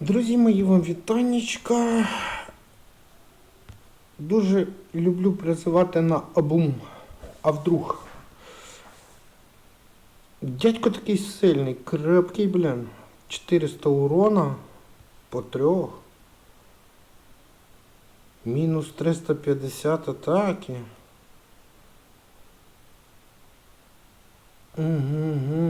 Друзі мої, вам вітаннячка. Дуже люблю призивати на абум. А вдруг. Дядько такий сильний, крепкий, блін. 400 урона по трьох. Мінус 350 атаки. Угу.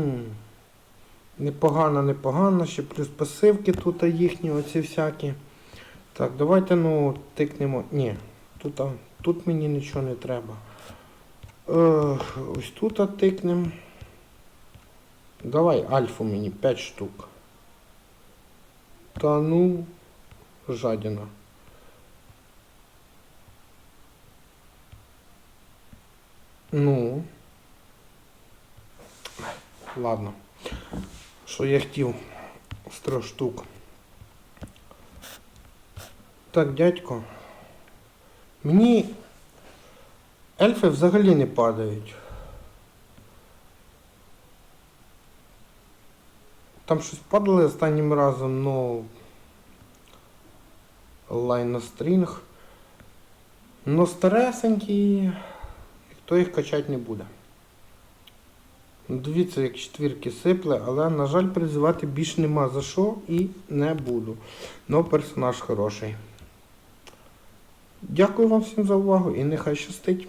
Непогано, непогано, ще плюс пасивки тут їхні, оці всякі. Так, давайте ну тикнемо. Ні, тут, тут мені нічого не треба. Е, ось тут тикнемо. Давай альфу мені 5 штук. Та ну, жадіна. Ну. Ладно. Що я хотів з трьох штук. Так, дядько. Мені ельфи взагалі не падають. Там щось падали останнім разом, ну. Лайнострінг. Но старесенькі, хто їх качати не буде. Ну, Дивіться, як четвірки сипле, але, на жаль, призивати більш нема за що і не буду. Но персонаж хороший. Дякую вам всім за увагу і нехай щастить.